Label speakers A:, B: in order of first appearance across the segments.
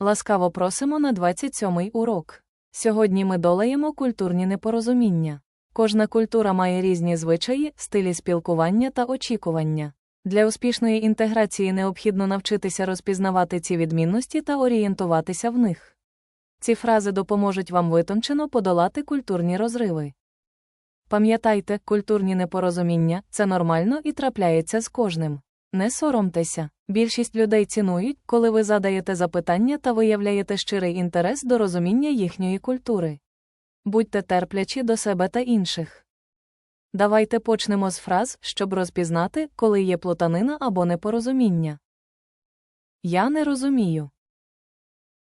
A: Ласкаво просимо на 27-й урок. Сьогодні ми долаємо культурні непорозуміння. Кожна культура має різні звичаї, стилі спілкування та очікування. Для успішної інтеграції необхідно навчитися розпізнавати ці відмінності та орієнтуватися в них. Ці фрази допоможуть вам витончено подолати культурні розриви. Пам'ятайте, культурні непорозуміння це нормально і трапляється з кожним. Не соромтеся. Більшість людей цінують, коли ви задаєте запитання та виявляєте щирий інтерес до розуміння їхньої культури. Будьте терплячі до себе та інших. Давайте почнемо з фраз, щоб розпізнати, коли є плутанина або непорозуміння. Я не розумію.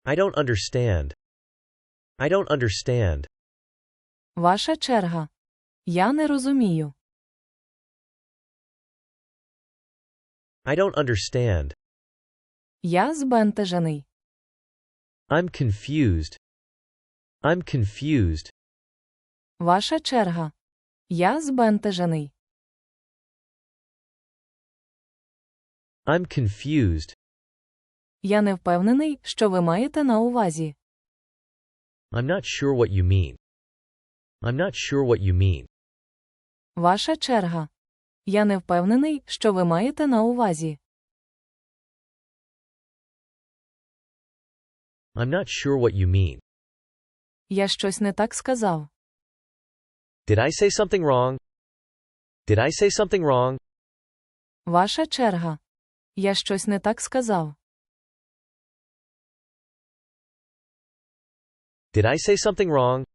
B: I don't understand. I don't understand.
A: Ваша черга. Я не розумію.
B: I don't understand.
A: Я збентежений.
B: I'm confused. I'm confused.
A: Ваша черга. Я збентежений.
B: I'm confused.
A: Я не впевнений, що ви маєте на увазі.
B: I'm not sure what you mean. I'm not sure what you mean.
A: Ваша черга. Я не впевнений, що ви маєте на увазі.
B: I'm not sure what you mean.
A: Я щось не так сказав.
B: Did I say something wrong? Did I say something wrong?
A: Ваша черга. Я щось не так сказав.
B: Did I say something wrong?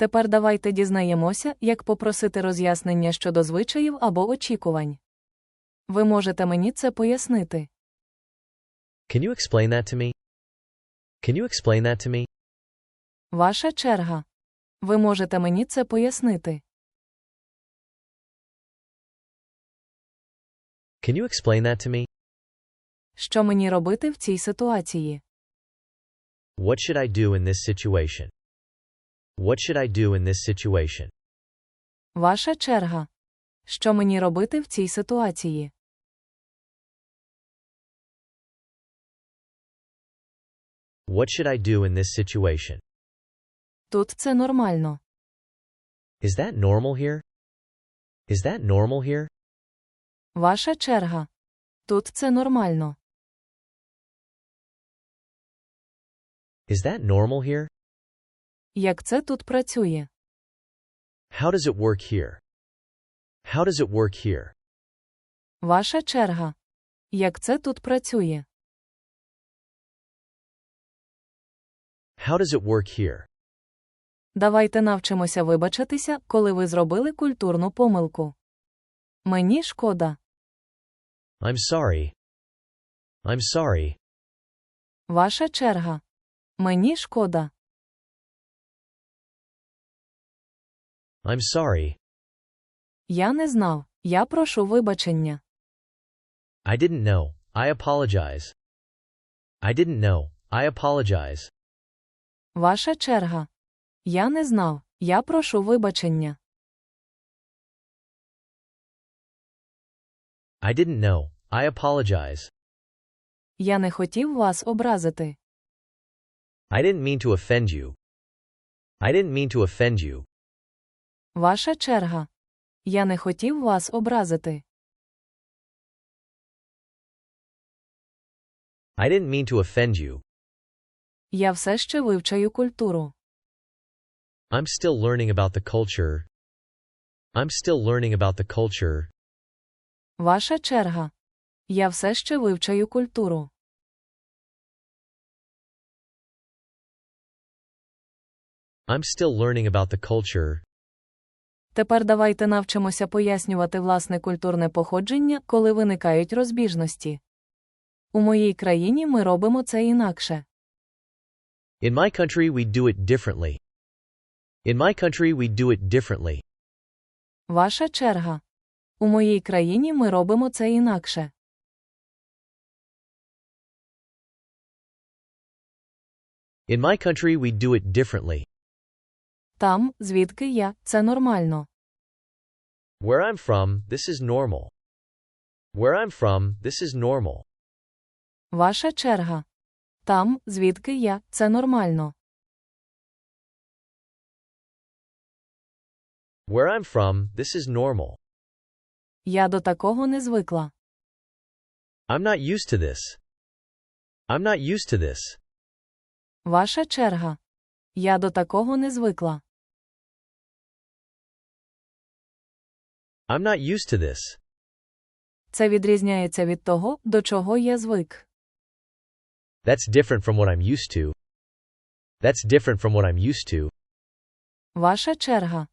A: Тепер давайте дізнаємося, як попросити роз'яснення щодо звичаїв або очікувань. Ви можете мені це пояснити.
B: Can you explain that to me? Can you explain that to me?
A: Ваша черга. Ви можете мені це пояснити.
B: Can you explain that to me?
A: Що мені робити в цій ситуації?
B: What should I do in this situation? What should I do in this situation?
A: Ваша черга. Що мені робити в цій ситуації?
B: What should I do in this situation?
A: Тут це нормально.
B: Is that normal here? Is that normal here?
A: Ваша черга. Тут це нормально.
B: Is that normal here?
A: Як це тут працює?
B: How does it work here? How does it work here?
A: Ваша черга. Як це тут працює?
B: How does it work here?
A: Давайте навчимося вибачитися, коли ви зробили культурну помилку. Мені шкода.
B: I'm sorry. I'm sorry.
A: Ваша черга. Мені шкода.
B: I'm sorry.
A: Я не знав. Я прошу вибачення.
B: I didn't know. I apologize. I didn't know. I apologize.
A: Ваша черга. Я не знав. Я прошу вибачення.
B: I didn't know. I apologize.
A: Я не хотів вас образити.
B: I didn't mean to offend you. I didn't mean to offend you.
A: Ваша черга. Я не хотів вас образити.
B: I didn't mean to offend you.
A: Я все ще вивчаю культуру.
B: I'm still learning about the culture. I'm still learning about the culture.
A: Ваша черга. Я все ще вивчаю культуру.
B: I'm still learning about the culture.
A: Тепер давайте навчимося пояснювати власне культурне походження, коли виникають розбіжності. У моїй країні ми робимо це інакше.
B: In my country, we do it differently. In my country, we do it differently.
A: Ваша черга. У моїй країні ми робимо це інакше.
B: In my country, we do it differently.
A: Там, звідки я, це нормально.
B: Where I'm from, this is normal. Where I'm from, this is normal.
A: Ваша черга. Там, звідки я, це нормально.
B: Where I'm from, this is normal.
A: Я до такого не звикла.
B: I'm not used to this. I'm not used to this.
A: Ваша черга. Я до такого не звикла.
B: I'm not used to this.
A: Це відрізняється від того, до чого я звик.
B: That's different from what I'm used to. That's different from what I'm used to.
A: Ваша черга.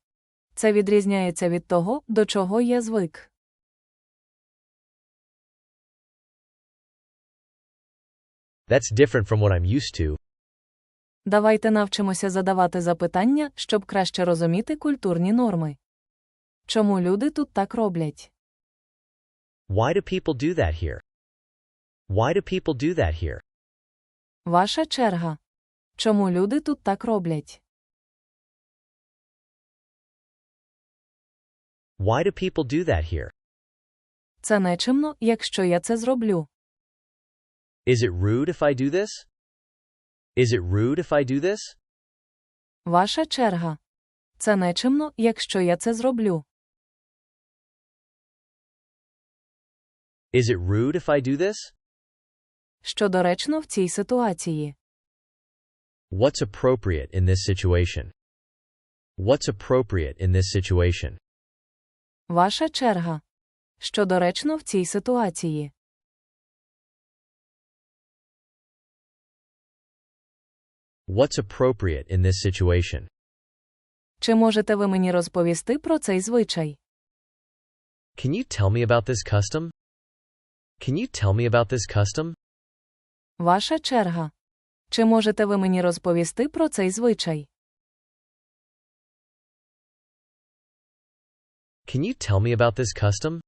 A: Це відрізняється від того, до чого я звик.
B: That's different from what I'm used to.
A: Давайте навчимося задавати запитання, щоб краще розуміти культурні норми. Чому люди тут так роблять?
B: Why do people do that here? Why do people do that here?
A: Ваша черга. Чому люди тут так роблять?
B: Why do people do that here?
A: Це нечемно, якщо я це зроблю.
B: Is it rude if I do this? Is it rude if I do this?
A: Ваша черга. Це нечемно, якщо я це зроблю.
B: Is it rude if I do this?
A: Що доречно в цій ситуації.
B: What's appropriate in this situation? What's appropriate in this situation?
A: Ваша черга. Що доречно в цій ситуації.
B: What's appropriate in this situation?
A: Чи можете ви мені розповісти про цей звичай?
B: Can you tell me about this custom? Can you tell me about this custom?
A: Ваша черга. Чи можете ви мені розповісти про цей звичай?
B: Can you tell me about this custom?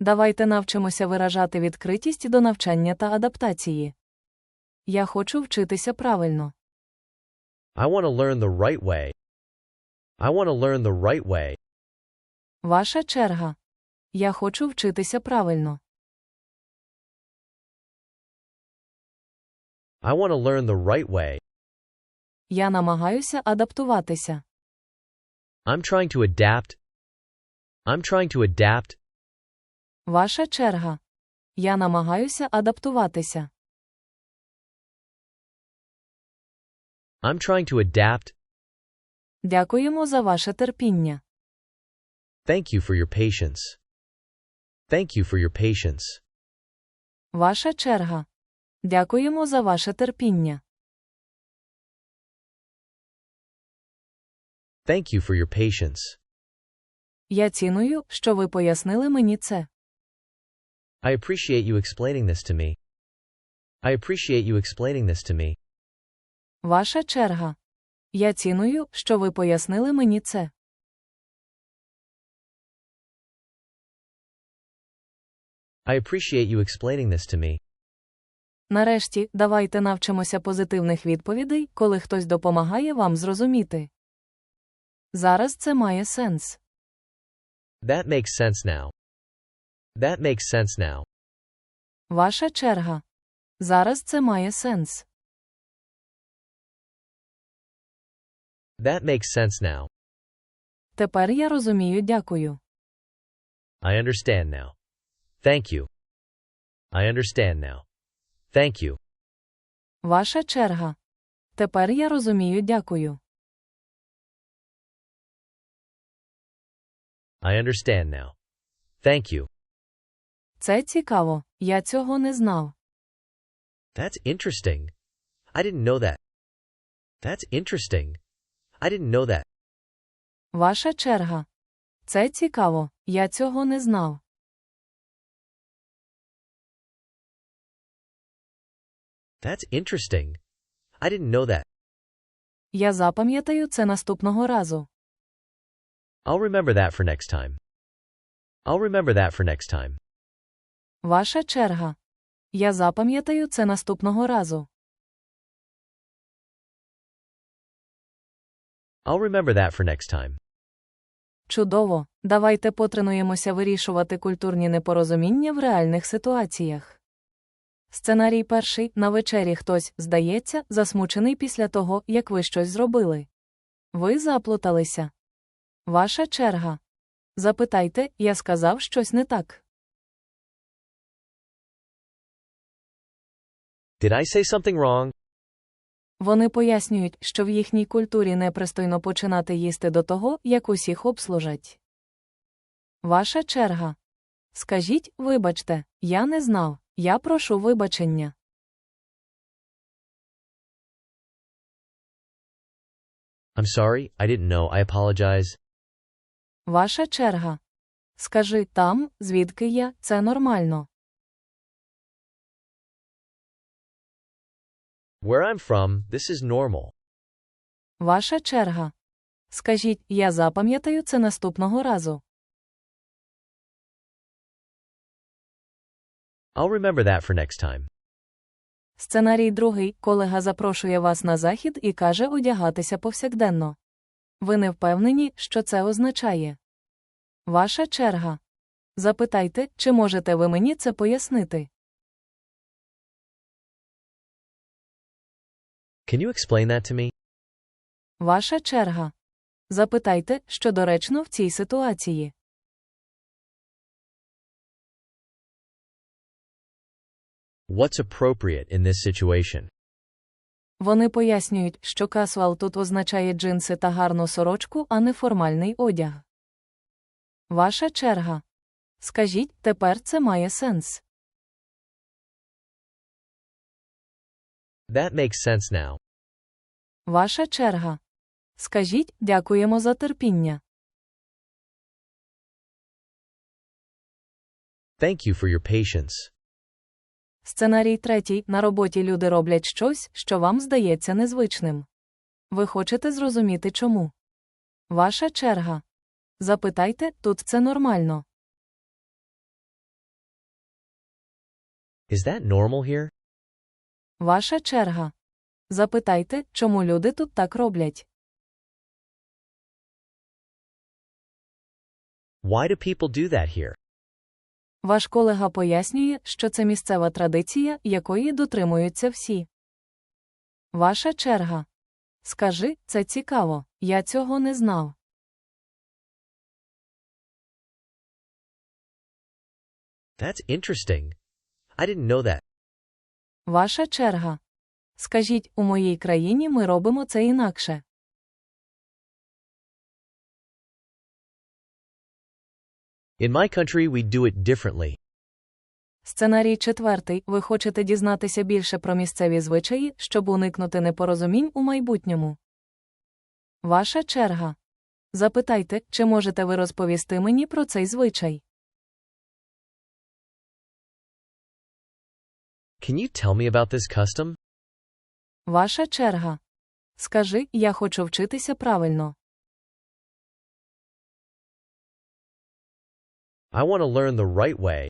A: Давайте навчимося виражати відкритість до навчання та адаптації. Я хочу вчитися правильно.
B: I want to learn the right way. I want to learn the right way.
A: Ваша черга. Я хочу вчитися правильно.
B: I want to learn the right way.
A: Я намагаюся адаптуватися.
B: I'm trying to adapt. I'm trying to adapt.
A: Ваша черга. Я намагаюся адаптуватися.
B: I'm trying to adapt.
A: Дякуємо за ваше терпіння.
B: Thank you for your patience. Thank you for your patience.
A: Ваша черга. Дякуємо за ваше терпіння.
B: Thank you for your patience.
A: Я ціную, що ви пояснили мені це.
B: I appreciate you explaining this to me. I appreciate you explaining this to me.
A: Ваша черга. Я ціную, що ви пояснили мені це.
B: I appreciate you explaining this to me.
A: Нарешті, давайте навчимося позитивних відповідей, коли хтось допомагає вам зрозуміти. Зараз це має сенс.
B: That makes sense now. That makes sense now.
A: Ваша черга. Зараз це має сенс.
B: That makes sense now.
A: Тепер я розумію, дякую.
B: I understand now. Thank you. I understand now. Thank you.
A: Ваша черга. Тепер я розумію, дякую.
B: I understand now. Thank you.
A: Це цікаво. Я цього не знав.
B: That's interesting. I didn't know that. That's interesting. I didn't know that.
A: Ваша черга. Це цікаво. Я цього не знав.
B: That's interesting. I didn't know that.
A: Я запам'ятаю це наступного разу.
B: I'll remember that for next time. I'll remember that for next time.
A: Ваша черга. Я запам'ятаю це наступного разу.
B: I'll remember that for next time.
A: Чудово. Давайте потренуємося вирішувати культурні непорозуміння в реальних ситуаціях. Сценарій перший на вечері хтось, здається, засмучений після того, як ви щось зробили. Ви заплуталися. Ваша черга. Запитайте, я сказав щось не так.
B: Did I say something wrong?
A: Вони пояснюють, що в їхній культурі непристойно починати їсти до того, як усіх обслужать. Ваша черга. Скажіть, вибачте, я не знав, я прошу вибачення.
B: I'm sorry, I didn't know, I apologize.
A: Ваша черга. Скажи там, звідки я, це нормально.
B: Where I'm from, this is normal.
A: Ваша черга. Скажіть, я запам'ятаю це наступного разу.
B: I'll remember that for next time.
A: Сценарій другий. Колега запрошує вас на захід і каже одягатися повсякденно. Ви не впевнені, що це означає. Ваша черга. Запитайте, чи можете ви мені це пояснити.
B: Can you explain that to me?
A: Ваша черга. Запитайте, що доречно в цій ситуації.
B: What's appropriate in this situation?
A: Вони пояснюють, що касуал тут означає джинси та гарну сорочку, а не формальний одяг. Ваша черга. Скажіть, тепер це має сенс.
B: That makes sense now.
A: Ваша черга. Скажіть, дякуємо за терпіння.
B: Thank you for your patience.
A: Сценарій третій. На роботі люди роблять щось, що вам здається незвичним. Ви хочете зрозуміти чому. Ваша черга. Запитайте, тут це нормально.
B: Is that normal here?
A: Ваша черга. Запитайте, чому люди тут так роблять.
B: Why do people do that here?
A: Ваш колега пояснює, що це місцева традиція, якої дотримуються всі. Ваша черга. Скажи, це цікаво. Я цього не знав.
B: That's interesting. I didn't know that.
A: Ваша черга. Скажіть, у моїй країні ми робимо це інакше.
B: In my country, we do it differently.
A: Сценарій четвертий. Ви хочете дізнатися більше про місцеві звичаї, щоб уникнути непорозумінь у майбутньому. Ваша черга. Запитайте, чи можете ви розповісти мені про цей звичай.
B: Can you tell me about this custom?
A: Ваша черга. Скажи, я хочу вчитися правильно.
B: I want to learn the right way.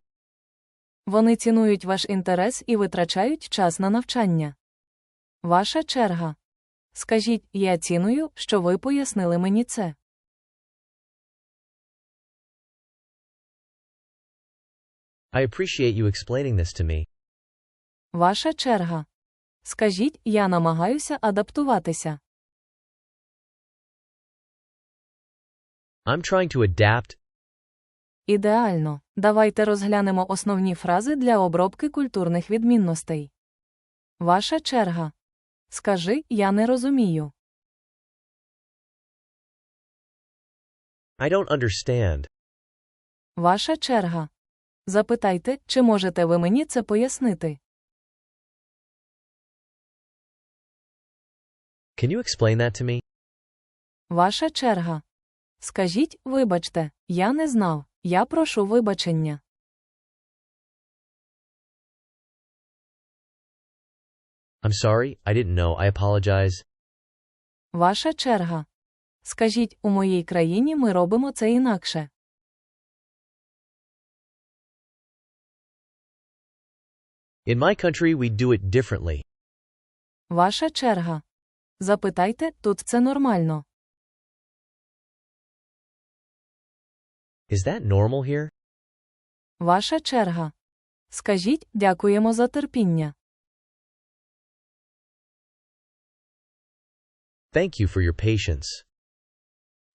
A: Вони цінують ваш інтерес і витрачають час на навчання. Ваша черга. Скажіть, я ціную, що ви пояснили мені це.
B: I appreciate you explaining this to me.
A: Ваша черга. Скажіть, я намагаюся адаптуватися.
B: I'm trying to adapt.
A: Ідеально. Давайте розглянемо основні фрази для обробки культурних відмінностей. Ваша черга. Скажи, я не розумію.
B: I don't understand.
A: Ваша черга. Запитайте, чи можете ви мені це пояснити.
B: Can you explain that to me?
A: Ваша черга. Скажіть, вибачте, я не знав. Я прошу вибачення.
B: I'm sorry, I didn't know, I apologize.
A: Ваша черга. Скажіть, у моїй країні ми робимо це інакше.
B: In my country, we do it differently.
A: Ваша черга. Запитайте, тут це нормально.
B: Is that normal here?
A: Ваша черга. Скажіть дякуємо за терпіння.
B: Thank you for your patience.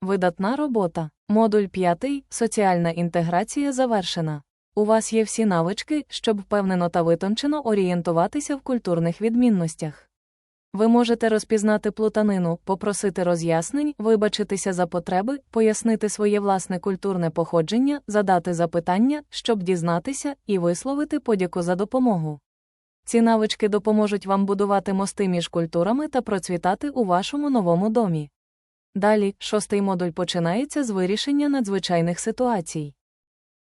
A: Видатна робота. Модуль 5. Соціальна інтеграція завершена. У вас є всі навички, щоб впевнено та витончено орієнтуватися в культурних відмінностях. Ви можете розпізнати плутанину, попросити роз'яснень, вибачитися за потреби, пояснити своє власне культурне походження, задати запитання, щоб дізнатися, і висловити подяку за допомогу. Ці навички допоможуть вам будувати мости між культурами та процвітати у вашому новому домі. Далі, шостий модуль починається з вирішення надзвичайних ситуацій.